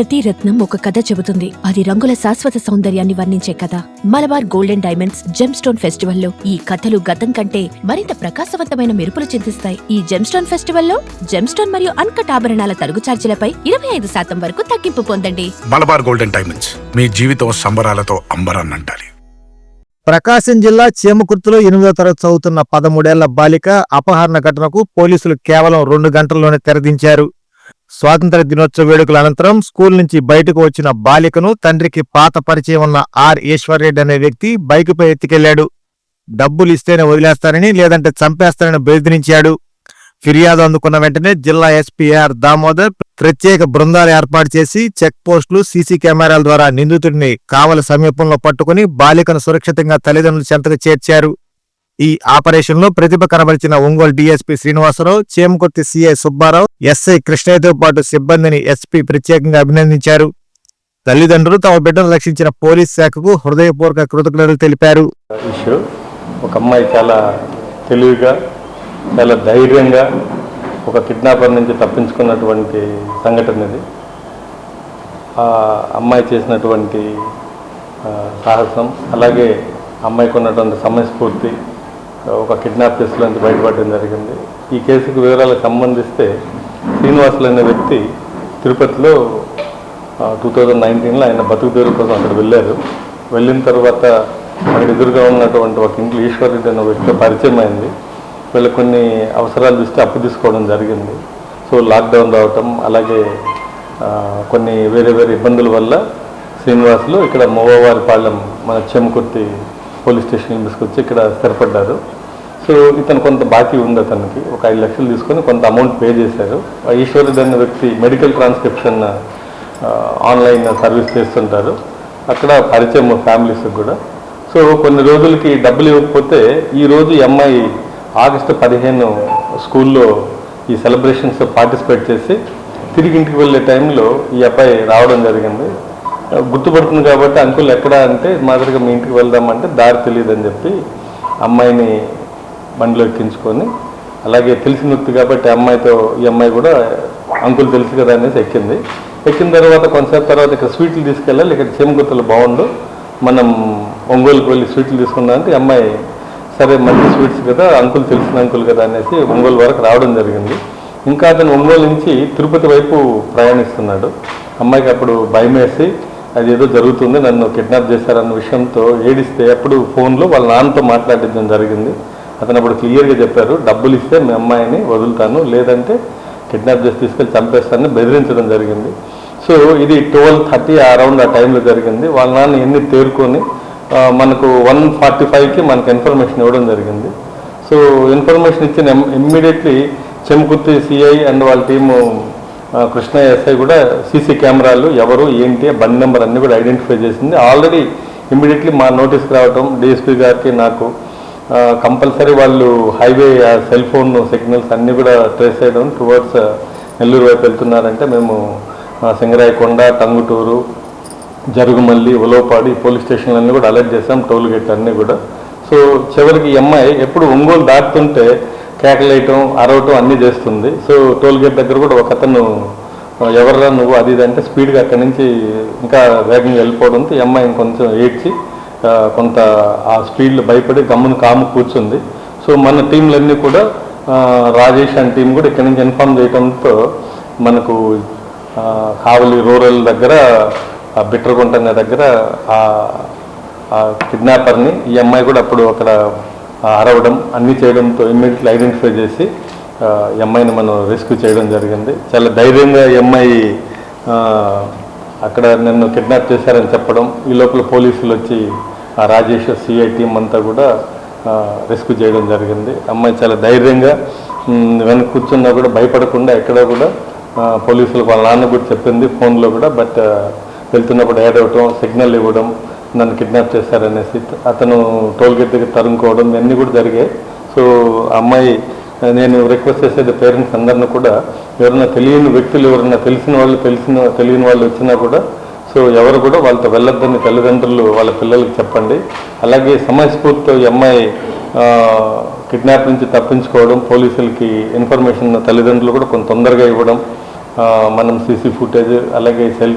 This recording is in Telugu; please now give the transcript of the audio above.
ప్రతి రత్నం ఒక కథ చెబుతుంది. అది రంగుల శాశ్వత సౌందర్యాన్ని వర్ణించే కథ. Malabar golden diamonds gem stone ఫెస్టివల్లో ఈ కథలు గతం కంటే మరింత ప్రకాశవంతమైన మెరుపులు చిందిస్తాయి. ఈ జెమ్ స్టోన్ ఫెస్టివల్లో జెమ్ స్టోన్ మరియు అన్కట్ ఆభరణాల తరుగు ఛార్జీలపై ఇరవై ఐదు శాతం వరకు తగ్గింపు పొందండి. మలబార్ గోల్డెన్ డైమండ్స్ మీ జీవితం సంబరాలతో అంబరాన్నంటాలి ప్రకాశం జిల్లా చీమకుర్తిలో ఎనిమిదో తరగతి చదువుతున్న పదమూడేళ్ళ బాలిక అపహరణ ఘటనకు పోలీసులు కేవలం రెండు గంటల్లోనే తెరదించారు. స్వాతంత్ర దినోత్సవ వేడుకల అనంతరం స్కూల్ నుంచి బయటకు వచ్చిన బాలికను తండ్రికి పాత పరిచయం ఉన్న ఆర్ ఈశ్వర్రెడ్డి అనే వ్యక్తి బైకుపై ఎత్తుకెళ్ళాడు. డబ్బులు ఇస్తేనే వదిలేస్తానని లేదంటే చంపేస్తానని బెదిరించాడు. ఫిర్యాదు అందుకున్న వెంటనే జిల్లా ఎస్పీఆర్ దామోదర్ ప్రత్యేక బృందాలు ఏర్పాటు చేసి చెక్ పోస్టులు సీసీ కెమెరాల ద్వారా నిందితుడిని కావల సమీపంలో పట్టుకుని బాలికను సురక్షితంగా తల్లిదండ్రుల చెంతకు చేర్చారు. ఈ ఆపరేషన్లో ప్రతిభ కనబరిచిన Ongole DSP Srinivasarao Chemakurthi CI Subbarao SI కృష్ణయ్యతో పాటు సిబ్బందిని ఎస్పీ ప్రత్యేకంగా అభినందించారు. తల్లిదండ్రులు తమ బిడ్డను రక్షించిన పోలీస్ శాఖకు హృదయపూర్వక కృతజ్ఞతలు తెలిపారు. ఒక అమ్మాయి చాలా తెలివిగా చాలా ధైర్యంగా ఒక కిడ్నాపర్ నుంచి తప్పించుకున్నటువంటి సంఘటన ఇది. ఆ అమ్మాయి చేసినటువంటి సాహసం అలాగే అమ్మాయికి ఉన్నటువంటి సమయస్ఫూర్తి ఒక కిడ్నాప్ కేసులో నుంచి బయటపడడం జరిగింది. ఈ కేసుకు వివరాలకు సంబంధిస్తే శ్రీనివాసులు అనే వ్యక్తి తిరుపతిలో టూ థౌజండ్ నైన్టీన్లో ఆయన బతుకు తెరువు కోసం అక్కడ వెళ్ళారు. వెళ్ళిన తర్వాత అక్కడ ఎదురుగా ఉన్నటువంటి ఒక ఇంట్లో ఈశ్వరుడు అనే వ్యక్తి పరిచయం అయింది. వీళ్ళకి కొన్ని అవసరాలు చూస్తే అప్పు తీసుకోవడం జరిగింది. సో లాక్డౌన్ రావటం అలాగే కొన్ని వేరే వేరే ఇబ్బందుల వల్ల శ్రీనివాసులు ఇక్కడ మోవవారిపాలెం మన చెమకుర్తి పోలీస్ స్టేషన్ తీసుకొచ్చి ఇక్కడ స్థిరపడ్డారు. సో ఇతను కొంత బాకీ ఉంది అతనికి. ఒక ఐదు లక్షలు తీసుకొని కొంత అమౌంట్ పే చేశారు. ఈశ్వరుడు అనే వ్యక్తి మెడికల్ ట్రాన్స్క్రిప్షన్ ఆన్లైన్ సర్వీస్ చేస్తుంటారు. అక్కడ పరిచయం ఫ్యామిలీస్కి కూడా. సో కొన్ని రోజులకి డబ్బులు ఇవ్వకపోతే ఈ రోజు ఈ అమ్మాయి ఆగస్టు పదిహేను స్కూల్లో ఈ సెలబ్రేషన్స్ పార్టిసిపేట్ చేసి తిరిగి ఇంటికి వెళ్ళే టైంలో ఈ అబ్బాయి రావడం జరిగింది. గుర్తుపడుతుంది కాబట్టి అంకుల్ ఎక్కడ అంటే మాదిరిగా మీ ఇంటికి వెళ్దామంటే దారి తెలియదు అని చెప్పి అమ్మాయిని బండిలో ఎక్కించుకొని అలాగే తెలిసిన వ్యక్తి కాబట్టి అమ్మాయితో ఈ అమ్మాయి కూడా అంకుల్ తెలుసు కదా అనేసి ఎక్కింది. ఎక్కిన తర్వాత కొంతసేపు తర్వాత ఇక్కడ స్వీట్లు తీసుకెళ్ళాలి. ఇక్కడ చేమగుర్తులు బాగుండు మనం ఒంగోలుకి వెళ్ళి స్వీట్లు తీసుకున్నామంటే అమ్మాయి సరే మంచి స్వీట్స్ కదా అంకుల్ తెలిసిన అంకుల్ కదా అనేసి ఒంగోలు వరకు రావడం జరిగింది. ఇంకా అతను ఒంగోలు నుంచి తిరుపతి వైపు ప్రయాణిస్తున్నాడు. అమ్మాయికి అప్పుడు భయం వేసి అది ఏదో జరుగుతుంది నన్ను కిడ్నాప్ చేశారన్న విషయంతో ఏడిస్తే అప్పుడు ఫోన్లో వాళ్ళ నాన్నతో మాట్లాడించడం జరిగింది. అతను అప్పుడు క్లియర్గా చెప్పారు డబ్బులు ఇస్తే మీ అమ్మాయిని వదులుతాను లేదంటే కిడ్నాప్ చేసి తీసుకెళ్ళి చంపేస్తానని బెదిరించడం జరిగింది. సో ఇది ట్వెల్వ్ థర్టీ అరౌండ్ ఆ టైంలో జరిగింది. వాళ్ళ నాన్న ఎన్ని తేరుకొని మనకు వన్ ఫార్టీ ఫైవ్కి మనకు ఇన్ఫర్మేషన్ ఇవ్వడం జరిగింది. సో ఇన్ఫర్మేషన్ ఇచ్చిన ఇమ్మీడియట్లీ చెంకుర్తి సిఐ అండ్ వాళ్ళ టీము కృష్ణ ఎస్ఐ కూడా సీసీ కెమెరాలు ఎవరు ఏంటి ఆ బండి నెంబర్ అన్నీ కూడా ఐడెంటిఫై చేసింది. ఆల్రెడీ ఇమ్మీడియట్లీ మా నోటీస్కి రావటం డిఎస్పీ గారికి నాకు కంపల్సరీ వాళ్ళు హైవే సెల్ ఫోన్ సిగ్నల్స్ అన్నీ కూడా ట్రేస్ చేయడం టువర్డ్స్ నెల్లూరు వైపు వెళ్తున్నారంటే మేము సింగరాయకొండ టంగుటూరు జరుగుమల్లి ఉలవపాడి పోలీస్ స్టేషన్లన్నీ కూడా అలర్ట్ చేసాం టోల్గేట్ అన్నీ కూడా. సో చివరికి ఈ అమ్మాయి ఎప్పుడు ఒంగోలు దాటుతుంటే కేకలేయటం అరవటం అన్నీ చేస్తుంది. సో టోల్ గేట్ దగ్గర కూడా ఒక అతను ఎవర్రా నువ్వు? అది ఇది అంటే స్పీడ్గా అక్కడి నుంచి ఇంకా వేగంగా వెళ్ళిపోవడంతో ఈ అమ్మాయి కొంచెం ఏడ్చి కొంత ఆ స్పీడ్లో భయపడి గమ్మును కాము కూర్చుంది. సో మన టీంలన్నీ కూడా రాజేష్ అండ్ టీం కూడా ఇక్కడి నుంచి ఇన్ఫార్మ్ చేయడంతో మనకు కావలి రూరల్ దగ్గర ఆ బిట్రగుంట అనే దగ్గర ఆ కిడ్నాపర్ని ఈ అమ్మాయి కూడా అప్పుడు అక్కడ అరవడం అన్నీ చేయడంతో ఇమ్మీడియట్లీ ఐడెంటిఫై చేసి ఎంఐని అమ్మాయిని మనం రెస్క్యూ చేయడం జరిగింది. చాలా ధైర్యంగా ఎంఐ అక్కడ నన్ను కిడ్నాప్ చేశారని చెప్పడం ఈ లోపల పోలీసులు వచ్చి ఆ రాజేష్ సిఐ టీం అంతా కూడా రెస్క్యూ చేయడం జరిగింది. అమ్మాయి చాలా ధైర్యంగా వెనక కూర్చున్నా కూడా భయపడకుండా ఎక్కడ కూడా పోలీసులు పోలీసులకు వాళ్ళ నాన్న కూడా చెప్పింది ఫోన్లో కూడా బట్ వెళ్తున్నప్పుడు యాడ్ అవ్వటం సిగ్నల్ ఇవ్వడం నన్ను కిడ్నాప్ చేశారనేసి అతను టోల్ గేట్ దగ్గర తరుముకోవడం ఇవన్నీ కూడా జరిగాయి. సో ఆ అమ్మాయి నేను రిక్వెస్ట్ చేసేది పేరెంట్స్ అందరిని కూడా ఎవరైనా తెలియని వ్యక్తులు ఎవరైనా తెలిసిన వాళ్ళు తెలిసిన తెలియని వాళ్ళు వచ్చినా కూడా సో ఎవరు కూడా వాళ్ళతో వెళ్ళొద్దని తల్లిదండ్రులు వాళ్ళ పిల్లలకి చెప్పండి. అలాగే సమయస్ఫూర్తితో ఈ అమ్మాయి కిడ్నాప్ నుంచి తప్పించుకోవడం పోలీసులకి ఇన్ఫర్మేషన్ తల్లిదండ్రులు కూడా కొంత తొందరగా ఇవ్వడం మనం సీసీ ఫుటేజ్ అలాగే సెల్